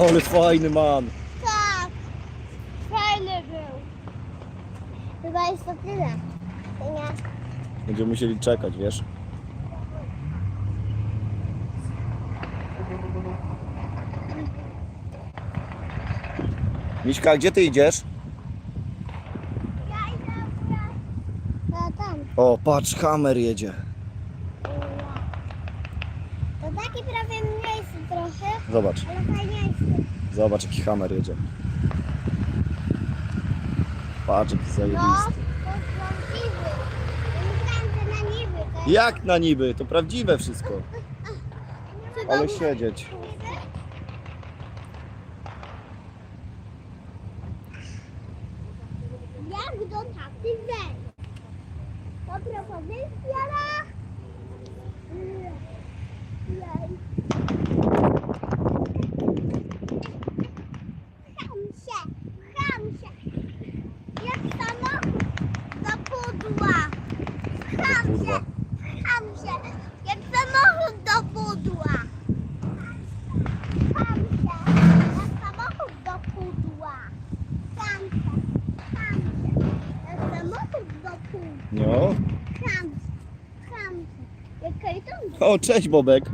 Ale fajny man. Tak. Fajny był. Chyba jest to tyle. Nie. Będziemy musieli czekać, wiesz? Miśka, gdzie ty idziesz? Ja idę akurat. No tam. O, patrz, Hammer jedzie. Taki prawie mniejszy trochę, Zobacz, ale fajniejszy. zobacz jaki Hammer jedzie. Patrz, jaki No, zajebisty. to prawdziwy. Ja myślałam, że na niby. To jest Jak na niby? To prawdziwe wszystko. Ale siedzieć. Jak do taty wejść? To propozycja na... Jej. Cham się, cham się. Jak samochód do pudła. Cham pudła. się, cham się. Jak samochód do pudła. Cham się, jak samochód do pudła. Cham się, cham się. Jak samochód do pudła. No. Cham się, cham się. Jak kajton O, cześć Bobek.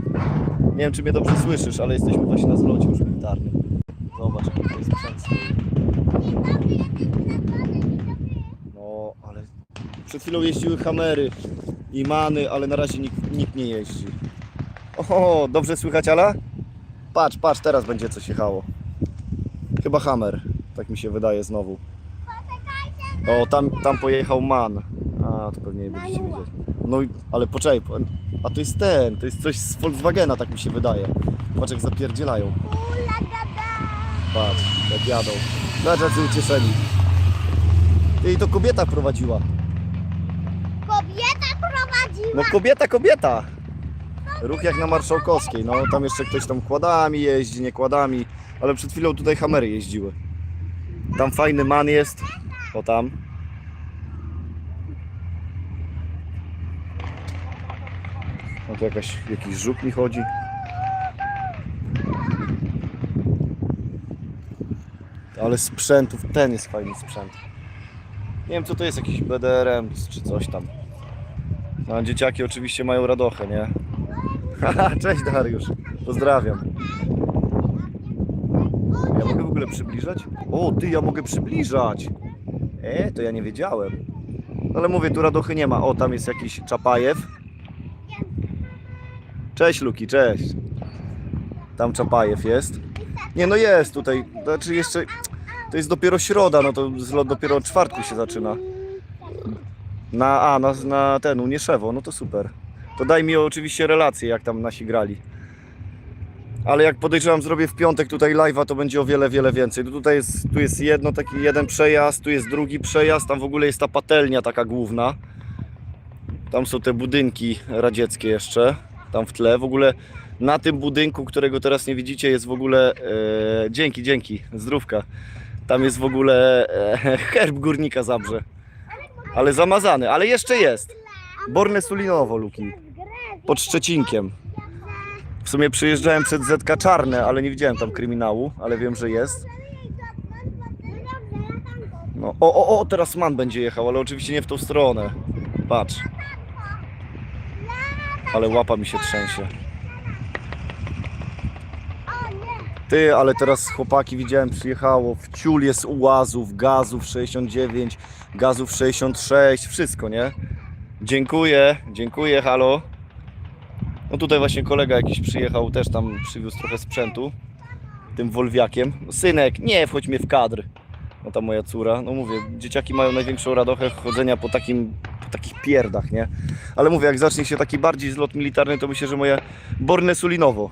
Nie wiem, czy mnie dobrze słyszysz, ale jesteśmy właśnie na zlocie już militarnym. Zobacz, jaki to jest sprzęt. No, ale przed chwilą jeździły Hamery i Many, ale na razie nikt, nikt nie jeździ. O, dobrze słychać, Ala? Patrz, patrz, teraz będzie coś jechało. Chyba Hammer, tak mi się wydaje znowu. O, tam, tam pojechał Man. A, to pewnie nie będziecie wiedzieć. No, i- ale poczekaj, po- a to jest ten, to jest coś z Volkswagena, tak mi się wydaje. Patrz jak zapierdzielają. Patrz, jak jadą. Zobacz, jacy ucieszeni. I to kobieta prowadziła. Kobieta prowadziła. No kobieta, kobieta. Ruch jak na Marszałkowskiej. No tam jeszcze ktoś tam kładami jeździ, nie kładami. Ale przed chwilą tutaj hamery jeździły. Tam fajny man jest. O tam. No to jakaś, jakiś żuk mi chodzi. Ale sprzętów, ten jest fajny sprzęt. Nie wiem co to jest, jakiś BDRM czy coś tam. No, dzieciaki oczywiście mają radochę, nie? Cześć Dariusz, pozdrawiam. Ja mogę w ogóle przybliżać? O, ty, ja mogę przybliżać. E, to ja nie wiedziałem. Ale mówię, tu radochy nie ma. O, tam jest jakiś Czapajew. Cześć Luki, cześć. Tam Czapajew jest. Nie, no jest tutaj. Znaczy jeszcze, to jest dopiero środa, no to zlot dopiero od czwartku się zaczyna. Na, a, na, na ten, u Nieszewo, no to super. To daj mi oczywiście relację, jak tam nasi grali. Ale jak podejrzewam, zrobię w piątek tutaj live'a, to będzie o wiele, wiele więcej. Tu Tutaj jest, tu jest jedno, taki jeden przejazd, tu jest drugi przejazd, tam w ogóle jest ta patelnia taka główna. Tam są te budynki radzieckie jeszcze, tam w tle. W ogóle na tym budynku, którego teraz nie widzicie, jest w ogóle, e, dzięki, dzięki, zdrówka. Tam jest w ogóle e, herb górnika Zabrze. Ale zamazany, ale jeszcze jest. Borne Sulinowo, Luki. Pod Szczecinkiem. W sumie przyjeżdżałem przed ZK Czarne, ale nie widziałem tam kryminału, ale wiem, że jest. No, o, o, o, teraz man będzie jechał, ale oczywiście nie w tą stronę. Patrz. Ale łapa mi się trzęsie. Ty, ale teraz chłopaki widziałem, przyjechało w ciul jest ułazów, gazów 69, gazów 66, wszystko, nie? Dziękuję, dziękuję, halo. No tutaj właśnie kolega jakiś przyjechał, też tam przywiózł trochę sprzętu, tym Wolwiakiem. Synek, nie wchodź mnie w kadr. No ta moja córa, no mówię, dzieciaki mają największą radochę chodzenia po takim, takich pierdach, nie? Ale mówię, jak zacznie się taki bardziej zlot militarny, to myślę, że moje Borne Sulinowo.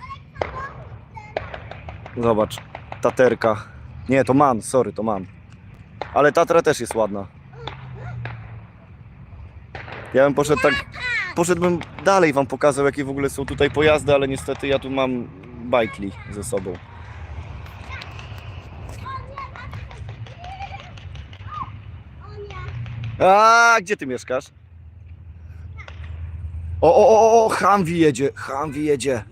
Zobacz, taterka. Nie, to man, sorry, to man. Ale tatra też jest ładna. Ja bym poszedł tak. Poszedłbym dalej wam pokazał, jakie w ogóle są tutaj pojazdy, ale niestety ja tu mam bajkli ze sobą. O nie. A gdzie ty mieszkasz? O, o, o, o, Humvee jedzie, Humvee jedzie.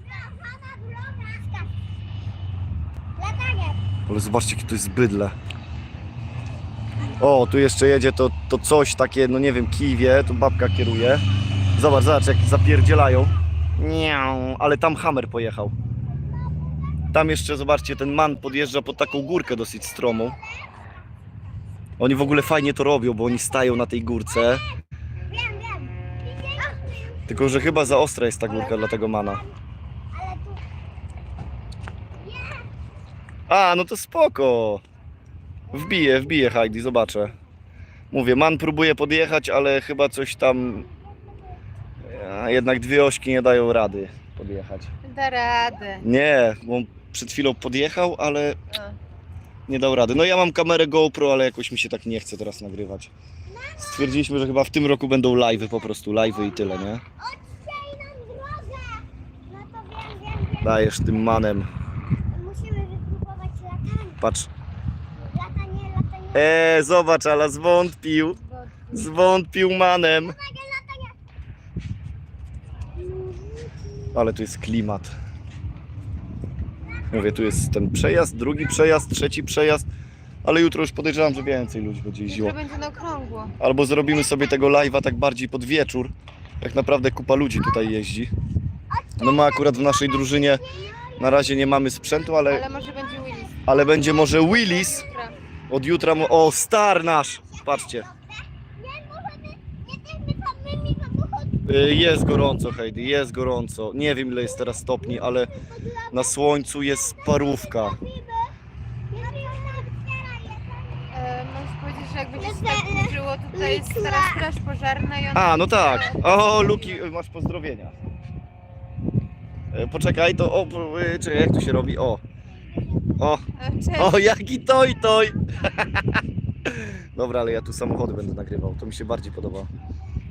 Ale zobaczcie, jakie to jest bydle. O, tu jeszcze jedzie to, to coś takie, no nie wiem, kiwie, tu babka kieruje. Zobacz, zobacz, jak zapierdzielają. Nie, ale tam Hammer pojechał. Tam jeszcze, zobaczcie, ten man podjeżdża pod taką górkę dosyć stromą. Oni w ogóle fajnie to robią, bo oni stają na tej górce. Wiem, wiem. Tylko, że chyba za ostra jest ta górka dla tego mana. Ale tu... A, no to spoko. Wbiję, wbiję Heidi, zobaczę. Mówię, man próbuje podjechać, ale chyba coś tam... A, jednak dwie ośki nie dają rady podjechać. Da radę. Nie, bo on przed chwilą podjechał, ale A. nie dał rady. No ja mam kamerę GoPro, ale jakoś mi się tak nie chce teraz nagrywać. Stwierdziliśmy, że chyba w tym roku będą live'y, po prostu live'y i tyle, nie? Odcień nam drogę! No to wiem, wiem, wiem. Dajesz tym manem. Musimy wypróbować latanie. Patrz. Latanie, latanie. Eee, zobacz, ale zwątpił. Zwątpił manem. latanie. Ale tu jest klimat. Mówię, tu jest ten przejazd, drugi przejazd, trzeci przejazd. Ale jutro już podejrzewam, że więcej ludzi będzie jeździło. Będzie na okrągło. Albo zrobimy sobie tego live'a tak bardziej pod wieczór. Jak naprawdę kupa ludzi tutaj jeździ. No my akurat w naszej drużynie na razie nie mamy sprzętu, ale, Ale może będzie Willis. ale będzie może Willis. Od jutra, mo- o star nasz! Patrzcie, Nie możemy, nie tymi samymi samochodami. Y, jest gorąco Heidi, jest gorąco. Nie wiem ile jest teraz stopni, ale na słońcu jest parówka. E, możesz powiedzieć, że jakby ci się tak użyło, tutaj jest teraz straż pożarna i ona... A, no tak. O, Luki, y, masz pozdrowienia. Y, Poczekaj, to o, y, czekaj, jak to się robi? O. O, E, Cześć. o, jaki toj, toj. Dobra, ale ja tu samochody będę nagrywał, to mi się bardziej podoba.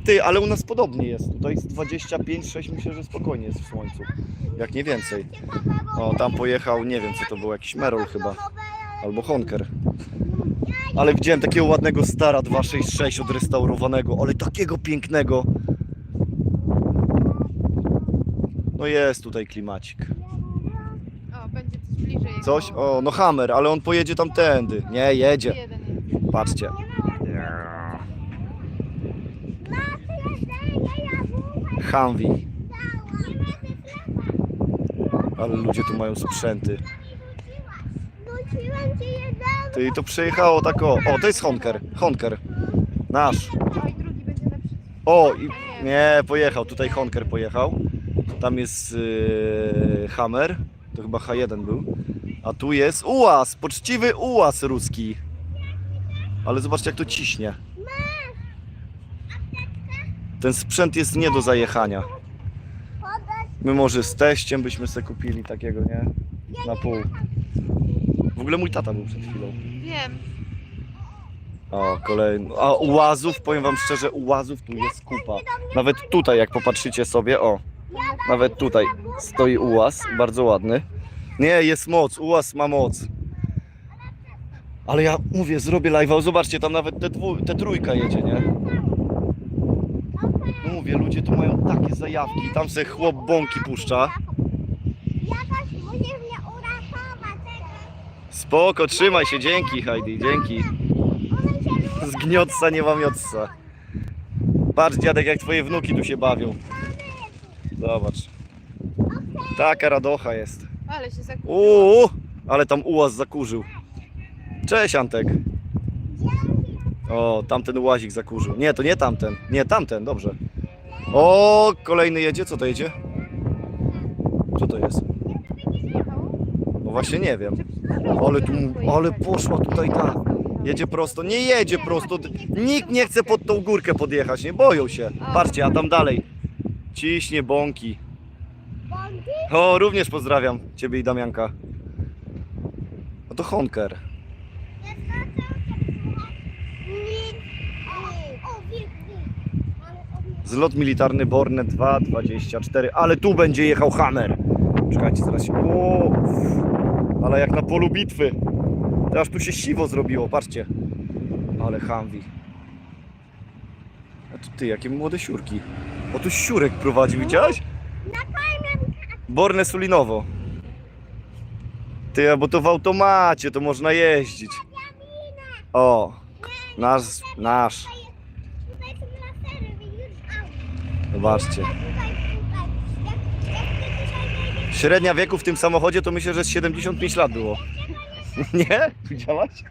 Ty, ale u nas podobnie jest. Tutaj jest 25-6, myślę, że spokojnie jest w słońcu. Jak nie więcej. O, tam pojechał, nie wiem co to był, jakiś Merol chyba. Albo Honker. Ale widziałem takiego ładnego stara 266 odrestaurowanego, ale takiego pięknego. No jest tutaj klimacik. O, będzie coś bliżej. Coś? O, no Hammer, ale on pojedzie tamtędy. Nie, jedzie. Jeden jest. Patrzcie. Humvee. Ale ludzie tu mają sprzęty. Ty to przyjechało tak o. O, to jest Honker. Honker. Nasz. O, i i nie, pojechał. Tutaj Honker pojechał. Tam jest yy, Hammer. To chyba H1 był. A tu jest ułaz. Poczciwy ułaz ruski. Ale zobaczcie, jak to ciśnie. Ten sprzęt jest nie do zajechania. My może z teściem byśmy sobie kupili takiego, nie? Na pół. W ogóle mój tata był przed chwilą. Wiem. O, kolejny. A ułazów, powiem wam szczerze, ułazów tu jest kupa. Nawet tutaj, jak popatrzycie sobie, o. Nawet tutaj stoi ułaz, bardzo ładny. Nie, jest moc, ułaz ma moc. Ale ja mówię, zrobię live'a, zobaczcie, tam nawet te, dwu, te trójka jedzie, nie? No mówię, ludzie tu mają takie zajawki, tam se chłop bąki puszcza. Jakoś musisz mnie uratować. Spoko, trzymaj się, dzięki Heidi, dzięki. Zgniotca nie wamiotca. Patrz dziadek jak twoje wnuki tu się bawią. Zobacz. Taka radocha jest. Ale się zakurzyło. Uuu, ale tam ułaz zakurzył. Cześć Antek. O, tamten ułazik zakurzył. Nie, to nie tamten. Nie, tamten, dobrze. O, kolejny jedzie. Co to jedzie? Co to jest? No właśnie nie wiem. Ale tu, ale poszła tutaj ta. Jedzie prosto. Nie jedzie prosto. Nikt nie chce pod tą górkę podjechać, nie boją się. Patrzcie, a tam dalej. Ciśnie bąki. O, również pozdrawiam Ciebie i Damianka. No to Honker. O, wilk, wilk. Ale on Zlot militarny Borne 224. Ale tu będzie jechał Hammer. Czekajcie, zaraz się... Uff. ale jak na polu bitwy. Aż tu się siwo zrobiło, patrzcie. Ale Humvee. A tu ty, jakie młode siurki. O, tu siurek prowadzi, widziałeś? Borne Sulinowo. Ty, bo to w automacie, to można jeździć. O, nasz, nasz. Tutaj są lasery, widzisz? Au. Zobaczcie. Średnia wieku w tym samochodzie to myślę, że z 75 lat było. Nie? Widziałaś?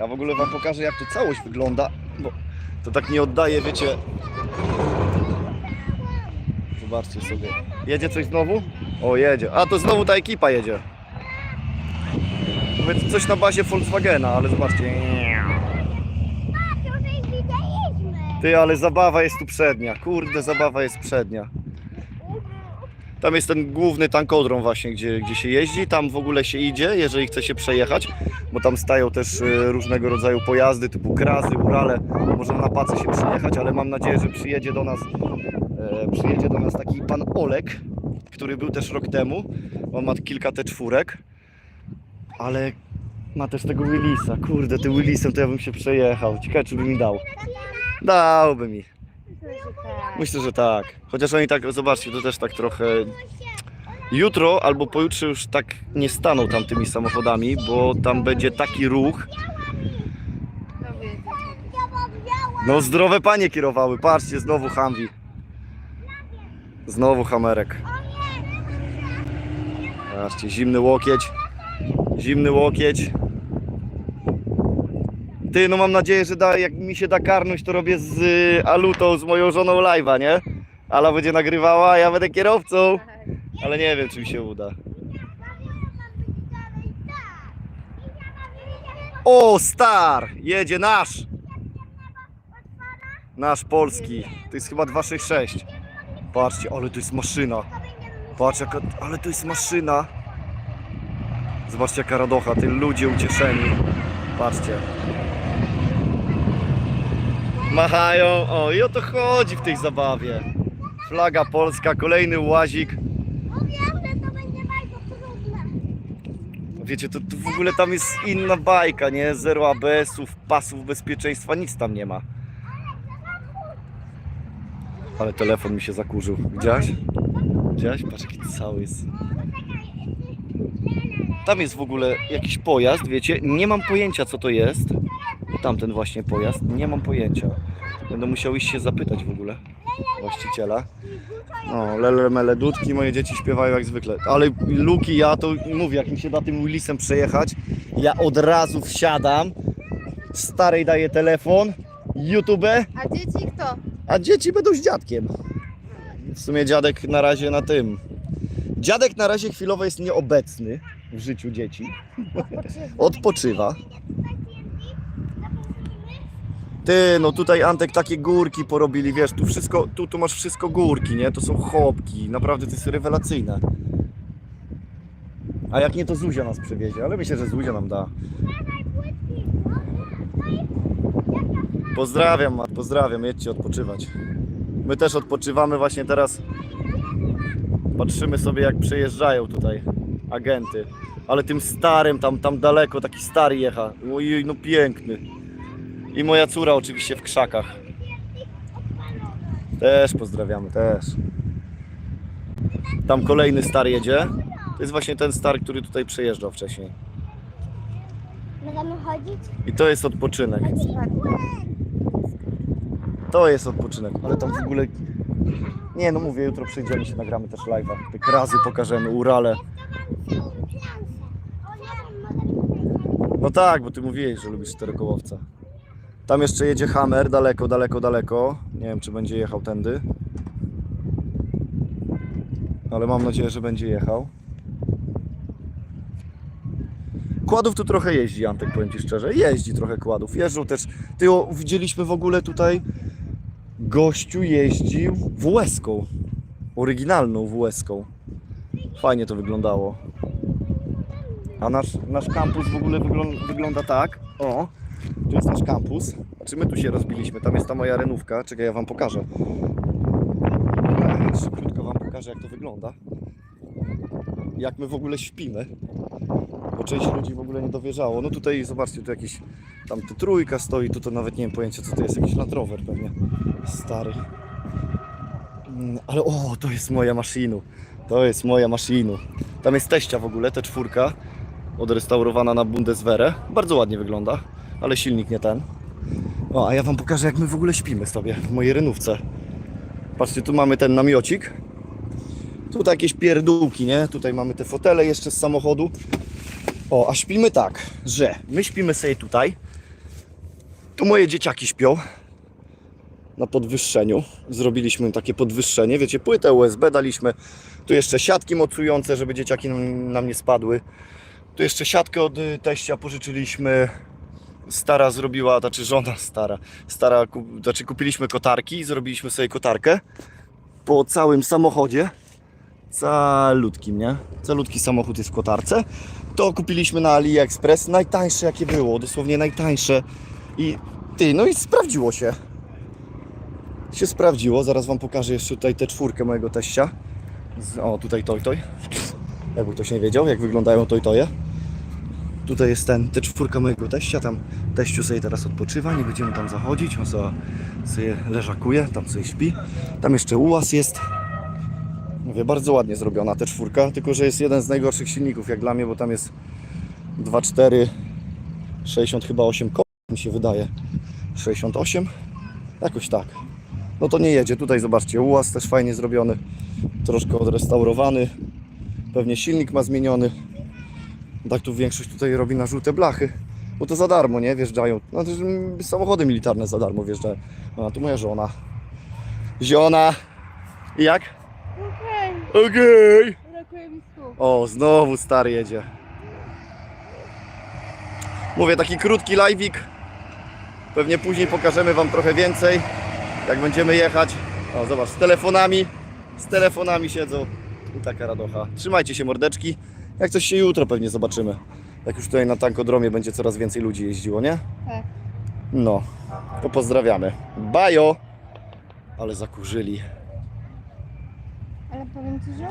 Ja w ogóle wam pokażę jak tu całość wygląda, bo to tak nie oddaje, wiecie. Zobaczcie sobie. Jedzie coś znowu? O, jedzie. A to znowu ta ekipa jedzie. Mówię, to coś na bazie Volkswagena, ale zobaczcie. a, to już ich widzieliśmy. Ty, ale zabawa jest tu przednia. Kurde, zabawa jest przednia. Tam jest ten główny tankodrom właśnie, gdzie, gdzie się jeździ. Tam w ogóle się idzie, jeżeli chce się przejechać, bo tam stają też e, różnego rodzaju pojazdy typu krazy, urale. Można na pace się przyjechać, ale mam nadzieję, że przyjedzie do nas e, przyjedzie do nas taki pan Olek, który był też rok temu. On ma kilka te czwórek, ale ma też tego Willisa. Kurde, tym Willisem to ja bym się przejechał. Ciekawe, czy by mi dał. Dałby mi. Myślę, że tak. Myślę, że tak. Chociaż oni tak, zobaczcie, to też tak trochę. Jutro albo pojutrze już tak nie staną tam tymi samochodami, bo tam będzie taki ruch. No zdrowe panie kierowały. Patrzcie, znowu Humvee. Znowu Hamerek. Patrzcie, zimny łokieć. Zimny łokieć. Ty, no mam nadzieję, że da, jak mi się da karnąć, to robię z y, Alutą, z moją żoną live'a, nie? Ala będzie nagrywała, a ja będę kierowcą. Ale nie wiem, czy mi się uda. O, star! Jedzie nasz! Nasz polski. To jest chyba 266. Patrzcie, ale to jest maszyna. Patrz, jaka, ale to jest maszyna. Zobaczcie, jaka radocha. Ty ludzie ucieszeni. Patrzcie. Machają. O, i o to chodzi w tej zabawie. Flaga polska, kolejny łazik. Mówiłam, że to będzie bardzo trudne. Wiecie, to, to w ogóle tam jest inna bajka, nie? Zero ABS-ów, pasów bezpieczeństwa, nic tam nie ma. Ale telefon mi się zakurzył. Widziałaś? Widziałaś? Patrz jaki cały jest. Tam jest w ogóle jakiś pojazd, wiecie? Nie mam pojęcia co to jest. Tamten właśnie pojazd, nie mam pojęcia. Będę musiał iść się zapytać w ogóle właściciela. No, lele mele dudki, moje dzieci śpiewają jak zwykle. Ale Luki, ja to mówię, jak mi się da tym Willisem przejechać, ja od razu wsiadam, starej daję telefon, YouTube, A dzieci kto? a dzieci będą z dziadkiem. W sumie dziadek na razie na tym. Dziadek na razie chwilowo jest nieobecny w życiu dzieci. Odpoczywa. Ty, no tutaj Antek takie górki porobili, wiesz, tu wszystko, tu, tu masz wszystko górki, nie? To są chopki, naprawdę to jest rewelacyjne. A jak nie, to Zuzia nas przewiezie, ale myślę, że Zuzia nam da. Pozdrawiam, pozdrawiam, jedźcie odpoczywać. My też odpoczywamy właśnie teraz. Patrzymy sobie jak przejeżdżają tutaj agenty. Ale tym starym, tam, tam daleko, taki stary jecha. Ojej, no piękny. I moja córa oczywiście w krzakach. Też pozdrawiamy, też. Tam kolejny star jedzie. To jest właśnie ten star, który tutaj przejeżdżał wcześniej. Możemy chodzić? I to jest odpoczynek. To jest odpoczynek, ale tam w ogóle... Nie no mówię, jutro przyjdziemy się, nagramy też live'a. Te krazy pokażemy, Urale. No tak, bo ty mówiłeś, że lubisz czterokołowca. Tam jeszcze jedzie Hammer, daleko, daleko, daleko. Nie wiem, czy będzie jechał tędy. Ale mam nadzieję, że będzie jechał. Kładów tu trochę jeździ, Antek, powiem Ci szczerze. Jeździ trochę kładów. Jeżdżą też. Ty, o, widzieliśmy w ogóle tutaj gościu jeździł WS-ką. Oryginalną WS-ką. Fajnie to wyglądało. A nasz, nasz kampus w ogóle wygląda, wygląda tak. O, tu jest nasz kampus. Znaczy my tu się rozbiliśmy. Tam jest ta moja renówka. Czekaj, ja Wam pokażę. Szybciutko Wam pokażę, jak to wygląda. Jak my w ogóle śpimy. Bo część ludzi w ogóle nie dowierzało. No tutaj zobaczcie, tu jakiś tam tu trójka stoi, tu to nawet nie wiem pojęcia co to jest, jakiś Land Rover pewnie. Stary. Mm, Ale o, to jest moja maszynu. To jest moja maszyna. Tam jest teścia w ogóle, te czwórka. Odrestaurowana na Bundeswehrę. Bardzo ładnie wygląda, ale silnik nie ten. O, a ja wam pokażę jak my w ogóle śpimy sobie w mojej renówce. Patrzcie, tu mamy ten namiocik. Tutaj jakieś pierdółki, nie? Tutaj mamy te fotele jeszcze z samochodu. O, a śpimy tak, że my śpimy sobie tutaj. Tu moje dzieciaki śpią na podwyższeniu. Zrobiliśmy takie podwyższenie, wiecie, płytę USB daliśmy. Tu jeszcze siatki mocujące, żeby dzieciaki nam, nam nie spadły. Tu jeszcze siatkę od y, teścia pożyczyliśmy. Stara zrobiła, znaczy żona stara. Stara, kup, znaczy kupiliśmy kotarki, zrobiliśmy sobie kotarkę po całym samochodzie. Calutkim, nie? Calutki samochód jest w kotarce. To kupiliśmy na AliExpress. Najtańsze jakie było, dosłownie najtańsze. I ty, no i sprawdziło się. Się sprawdziło. Zaraz wam pokażę jeszcze tutaj tę czwórkę mojego teścia. O, tutaj toj toj. Jakby ktoś nie wiedział, jak wyglądają toj toje. Tutaj jest ten, te czwórka mojego teścia, tam teściu sobie teraz odpoczywa, nie będziemy tam zachodzić, on sobie, sobie leżakuje, tam sobie śpi. Tam jeszcze ułaz jest. Mówię, bardzo ładnie zrobiona ta czwórka, tylko że jest jeden z najgorszych silników jak dla mnie, bo tam jest 2.4, 60 chyba 8 koła, mi się wydaje. 68? Jakoś tak. No to nie jedzie. Tutaj zobaczcie, ułaz też fajnie zrobiony, troszkę odrestaurowany. Pewnie silnik ma zmieniony. Tak tu większość tutaj robi na żółte blachy, bo to za darmo, nie? Wjeżdżają. No mm, samochody militarne za darmo wjeżdżają. A tu moja żona. Ziona. I Jak? Okej, Okej. brakuje mi słów. O, znowu stary jedzie. Mówię, taki krótki live'ik. Pewnie później pokażemy Wam trochę więcej, jak będziemy jechać. O, zobacz, z telefonami, z telefonami siedzą. I taka radocha. Trzymajcie się mordeczki. Jak coś się jutro pewnie zobaczymy. Jak już tutaj na tankodromie będzie coraz więcej ludzi jeździło, nie? Tak. No, to pozdrawiamy. Bajo! Ale zakurzyli. Ale powiem ci, że.